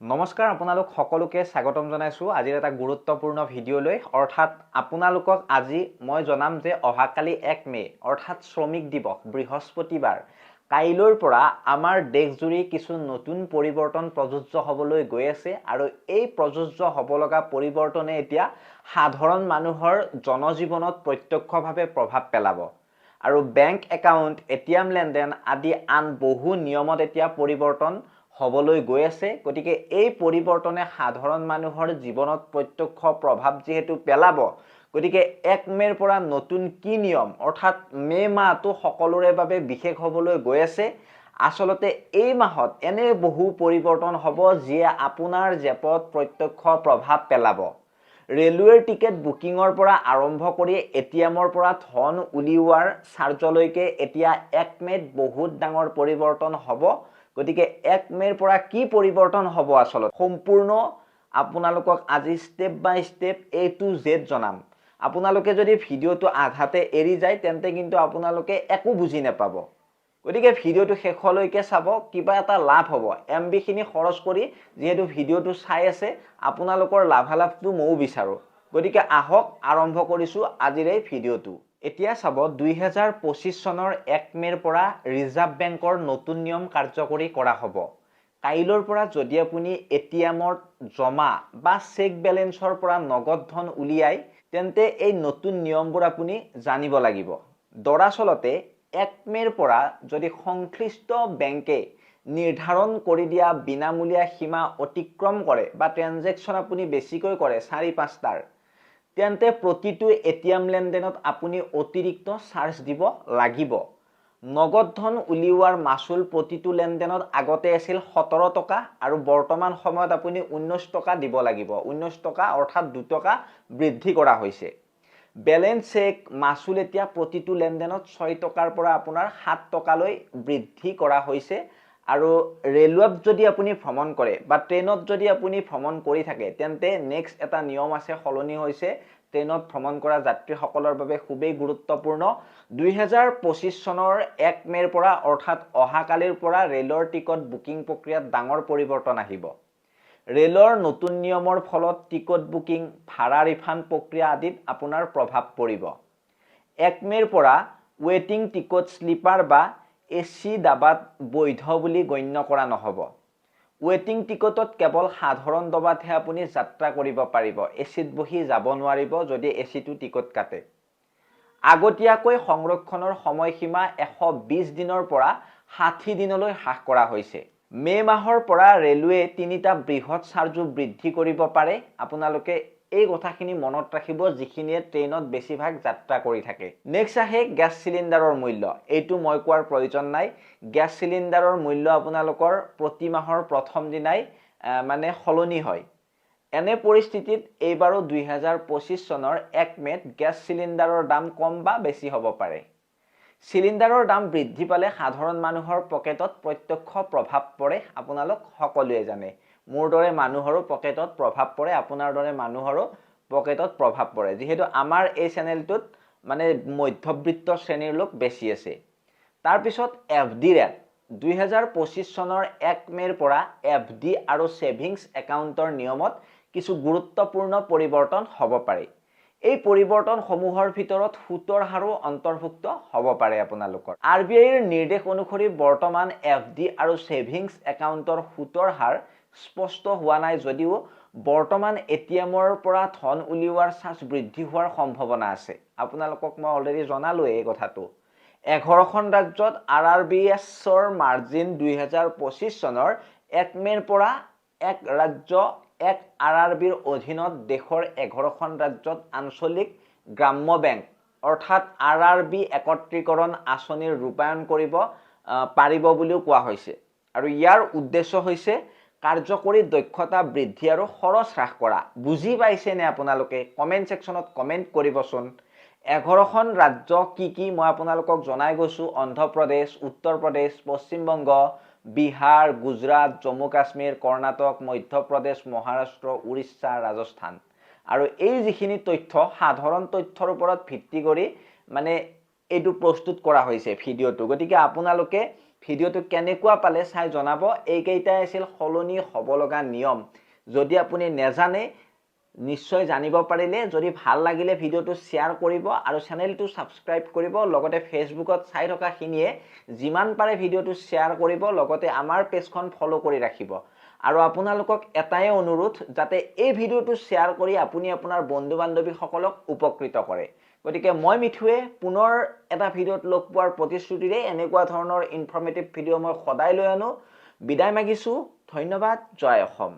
নমস্কাৰ আপোনালোক সকলোকে স্বাগতম জনাইছোঁ। আজিৰ এটা গুৰুত্বপূৰ্ণ ভিডিঅ'লৈ অৰ্থাৎ আপোনালোকক আজি মই জনাম যে অহাকালি এক মে' অৰ্থাৎ শ্ৰমিক দিৱস বৃহস্পতিবাৰ। কাইলৈৰ পৰা আমাৰ দেশজুৰি কিছু নতুন পৰিৱৰ্তন প্ৰযোজ্য হ'বলৈ গৈ আছে আৰু এই প্ৰযোজ্য হ'ব লগা পৰিৱৰ্তনে এতিয়া সাধাৰণ মানুহৰ জনজীৱনত প্ৰত্যক্ষভাৱে প্ৰভাৱ পেলাব। আৰু bank account A T M লেনদেন আদি আন বহু নিয়মত এতিয়া পৰিৱৰ্তন হ'বলৈ গৈ আছে। গতিকে এই পৰিৱৰ্তনে সাধাৰণ মানুহৰ জীৱনত প্ৰত্যক্ষ প্ৰভাৱ যিহেতু পেলাব গতিকে এক মে'ৰ পৰা নতুন কি নিয়ম? অৰ্থাৎ মে' মাহটো সকলোৰে বাবে বিশেষ হ'বলৈ গৈ আছে। আচলতে এই মাহত এনে বহু পৰিৱৰ্তন হ'ব যিয়ে আপোনাৰ জেপত প্ৰত্যক্ষ প্ৰভাৱ পেলাব। ৰেলৱেৰ টিকেট বুকিঙৰ পৰা আৰম্ভ কৰি এ টি এমৰ পৰা ধন উলিওৱাৰ চাৰ্জলৈকে এতিয়া এক মে'ত বহুত ডাঙৰ পৰিৱৰ্তন হ'ব। গতিকে এক মে'ৰ পৰা কি পৰিৱৰ্তন হ'ব আচলতে? সম্পূৰ্ণ আপোনালোকক আজি step by step A to Z জনাম। আপোনালোকে যদি ভিডিঅ'টো আধাতে এৰি যায়, তেন্তে কিন্তু আপোনালোকে একো বুজি নাপাব। গতিকে ভিডিঅ'টো শেষলৈকে চাব, কিবা এটা লাভ হ'ব। এম বিখিনি খৰচ কৰি যিহেতু ভিডিঅ'টো চাই আছে, আপোনালোকৰ লাভালাভটো ময়ো বিচাৰোঁ। গতিকে আহক, আৰম্ভ কৰিছোঁ আজিৰ এই ভিডিঅ'টো। এতিয়া চাব দুহেজাৰ পঁচিছ চনৰ এক মে'ৰ পৰা ৰিজাৰ্ভ বেংকৰ নতুন নিয়ম কাৰ্যকৰী কৰা হ'ব। কাইলৈৰ পৰা যদি আপুনি এ টি এমত জমা বা চেক বেলেঞ্চৰ পৰা নগদ ধন উলিয়াই, তেন্তে এই নতুন নিয়মবোৰ আপুনি জানিব লাগিব। দৰাচলতে, এক মে'ৰ পৰা যদি সংশ্লিষ্ট বেংকে নিৰ্ধাৰণ কৰি দিয়া বিনামূলীয়া সীমা অতিক্ৰম কৰে বা ট্ৰেনজেকশ্যন আপুনি বেছিকৈ কৰে, চাৰি পাঁচটাৰ তেন্তে প্ৰতিটো এ টি এম লেনদেনত আপুনি অতিৰিক্ত চাৰ্জ দিব লাগিব। নগদ ধন উলিওৱাৰ মাচুল প্ৰতিটো লেনদেনত আগতে আছিল সোতৰ টকা আৰু বৰ্তমান সময়ত আপুনি ঊনৈছ টকা দিব লাগিব। ঊনৈছ টকা অৰ্থাৎ দুটকা বৃদ্ধি কৰা হৈছে। বেলেঞ্চ চেক মাচুল এতিয়া প্ৰতিটো লেনদেনত ছয় টকাৰ পৰা আপোনাৰ সাত টকালৈ বৃদ্ধি কৰা হৈছে। আৰু ৰেলৱেত যদি আপুনি ভ্ৰমণ কৰে বা ট্ৰেইনত যদি আপুনি ভ্ৰমণ কৰি থাকে তেন্তে নেক্সট এটা নিয়ম আছে সলনি হৈছে ট্ৰেইনত ভ্ৰমণ কৰা যাত্ৰীসকলৰ বাবে খুবেই গুৰুত্বপূৰ্ণ। দুহেজাৰ পঁচিছ চনৰ এক মে'ৰ পৰা অৰ্থাৎ অহাকালিৰ পৰা ৰেলৰ টিকট বুকিং প্ৰক্ৰিয়াত ডাঙৰ পৰিৱৰ্তন আহিব। ৰেলৰ নতুন নিয়মৰ ফলত টিকট বুকিং ভাড়া ৰিফাণ্ড প্ৰক্ৰিয়া আদিত আপোনাৰ প্ৰভাৱ পৰিব। এক মে'ৰ পৰা ৱেটিং টিকট শ্লিপাৰ বা এ চি ডাবাত বৈধ বুলি গণ্য কৰা নহ'ব। ৱেটিং টিকটত কেৱল সাধাৰণ ডবাতহে আপুনি যাত্ৰা কৰিব পাৰিব। এ চিত বহি যাব নোৱাৰিব যদি এ চিটো টিকট কাটে। আগতীয়াকৈ সংৰক্ষণৰ সময়সীমা এশ বিছ দিনৰ পৰা ষাঠি দিনলৈ হ্ৰাস কৰা হৈছে। মে' মাহৰ পৰা ৰেলৱে তিনিটা বৃহৎ চাৰ্জো বৃদ্ধি কৰিব পাৰে। আপোনালোকে এই কথাখিনি মনত ৰাখিব যিখিনিয়ে ট্ৰেইনত বেছিভাগ যাত্ৰা কৰি থাকে। নেক্সট আহে গেছ চিলিণ্ডাৰৰ মূল্য। এইটো মই কোৱাৰ প্ৰয়োজন নাই। গেছ চিলিণ্ডাৰৰ মূল্য আপোনালোকৰ প্ৰতি মাহৰ প্ৰথম দিনাই মানে সলনি হয়। এনে পৰিস্থিতিত এইবাৰো দুহেজাৰ পঁচিছ চনৰ এক মে'ত গেছ চিলিণ্ডাৰৰ দাম কম বা বেছি হ'ব পাৰে। চিলিণ্ডাৰৰ দাম বৃদ্ধি পালে সাধাৰণ মানুহৰ পকেটত প্ৰত্যক্ষ প্ৰভাৱ পৰে আপোনালোক সকলোৱে জানে। মোৰ দৰে মানুহৰো পকেটত প্ৰভাৱ পৰে আপোনাৰ দৰে মানুহৰো পকেটত প্ৰভাৱ পৰে। যিহেতু আমাৰ এই চেনেলটোত মানে মধ্যবিত্ত শ্ৰেণীৰ লোক বেছি আছে। তাৰপিছত এফ ডি ৰেট। দুহেজাৰ পঁচিছ চনৰ এক মে'ৰ পৰা এফ ডি আৰু ছেভিংছ একাউণ্টৰ নিয়মত কিছু গুৰুত্বপূৰ্ণ পৰিৱৰ্তন হ'ব পাৰে। এই পৰিৱৰ্তনসমূহৰ ভিতৰত সুতৰ হাৰো অন্তৰ্ভুক্ত হ'ব পাৰে আপোনালোকৰ। আৰ বি আইৰ নিৰ্দেশ অনুসৰি বৰ্তমান এফ ডি আৰু ছেভিংছ একাউণ্টৰ সুতৰ হাৰ স্পষ্ট হোৱা নাই যদিও বৰ্তমান এ টি এমৰ পৰা ধন উলিওৱাৰ চাৰ্জ বৃদ্ধি হোৱাৰ সম্ভাৱনা আছে। আপোনালোকক মই অলৰেডি জনালোৱে এই কথাটো। এঘাৰখন ৰাজ্যত আৰ আৰ বি এছৰ মাৰ্জিন দুহেজাৰ পঁচিছ চনৰ এক মে'ৰ পৰা এক ৰাজ্য এক আৰ আৰ বিৰ অধীনত দেশৰ এঘাৰখন ৰাজ্যত আঞ্চলিক গ্ৰাম্য বেংক অৰ্থাৎ আৰ আৰ বি একত্ৰীকৰণ আঁচনিৰ ৰূপায়ণ কৰিব পাৰিব বুলিও কোৱা হৈছে। আৰু ইয়াৰ উদ্দেশ্য হৈছে কাৰ্যকৰী দক্ষতা বৃদ্ধি আৰু খৰচ হ্ৰাস কৰা। বুজি পাইছেনে আপোনালোকে? কমেণ্ট ছেকশ্যনত কমেণ্ট কৰিবচোন। এঘাৰখন ৰাজ্য কি কি মই আপোনালোকক জনাই গৈছোঁ। অন্ধ্ৰপ্ৰদেশ উত্তৰ প্ৰদেশ পশ্চিমবংগ, বিহাৰ, গুজৰাট জম্মু কাশ্মীৰ কৰ্ণাটক, মধ্যপ্ৰদেশ, মহাৰাষ্ট্ৰ, উৰিষ্যা, ৰাজস্থান। আৰু এই যিখিনি তথ্য, সাধাৰণ তথ্যৰ ওপৰত ভিত্তি কৰি মানে এইটো প্ৰস্তুত কৰা হৈছে ভিডিঅ'টো। গতিকে আপোনালোকে ভিডিঅ'টো কেনেকুৱা পালে চাই জনাব। এইকেইটাই আছিল সলনি হ'ব লগা নিয়ম। যদি আপুনি নেজানে নিশ্চয় জানিব পাৰিলে যদি ভাল লাগিলে ভিডিঅ'টো শ্বেয়াৰ কৰিব আৰু চেনেলটো ছাবস্ক্ৰাইব কৰিব লগতে ফেচবুকত চাই থকাখিনিয়ে যিমান পাৰে ভিডিঅ'টো শ্বেয়াৰ কৰিব লগতে আমাৰ পেজখন ফ'ল' কৰি ৰাখিব। আৰু আপোনালোকক এটাই অনুৰোধ যাতে এই ভিডিঅ'টো শ্বেয়াৰ কৰি আপুনি আপোনাৰ বন্ধু বান্ধৱীসকলক উপকৃত কৰে। গতিকে মই মিঠুৱে পুনৰ এটা ভিডিঅ'ত লগ পোৱাৰ প্ৰতিশ্ৰুতিৰে এনেকুৱা ধৰণৰ ইনফৰ্মেটিভ ভিডিঅ' মই সদায় লৈ আনো। বিদায় মাগিছোঁ। ধন্যবাদ। জয় অসম।